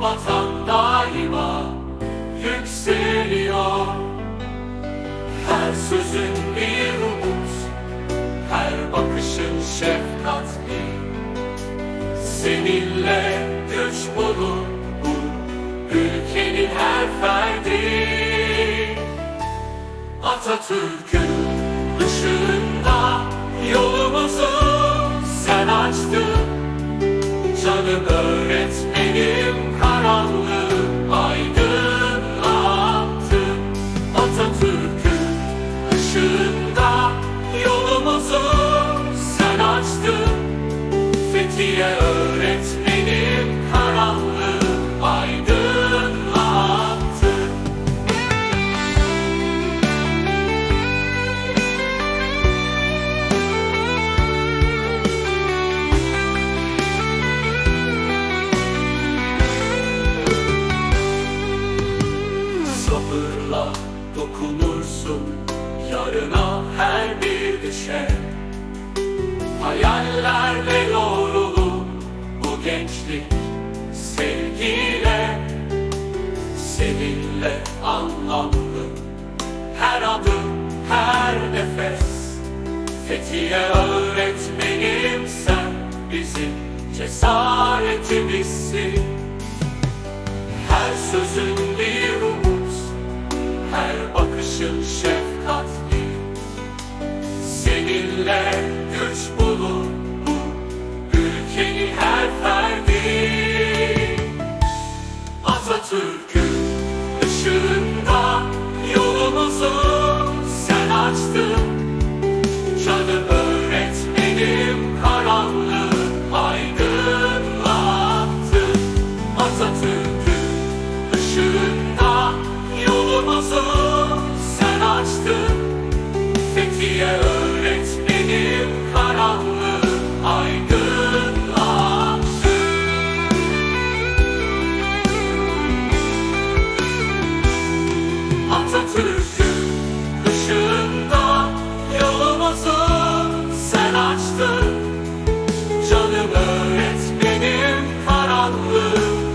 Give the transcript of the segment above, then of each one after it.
vatan daima yükseliyor. Her sözün bir umut Her bakışın şefkatli Seninle güç bulur bu ülkenin her ferdi. Atatürk'ün ışığında yolumuzu sen açtın. Canım öğretmenim Fethiye öğretmenim. Karanlığı aydınlattın Sabırla dokunursun yarına her bir düşe. Hayallerle yoğrulur Seninle anlamlı her adım her nefes Fethiye öğretmenim sen bizim cesaretimizsin her sözün bir umut, her bakışın şefkatli. Seninle güç bulur bu ülkenin her ferdi. Sen açtın.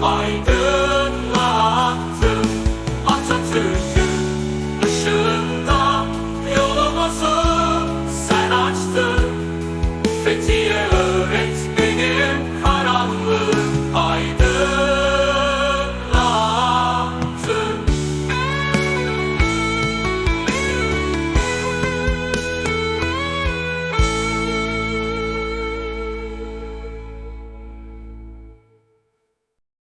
my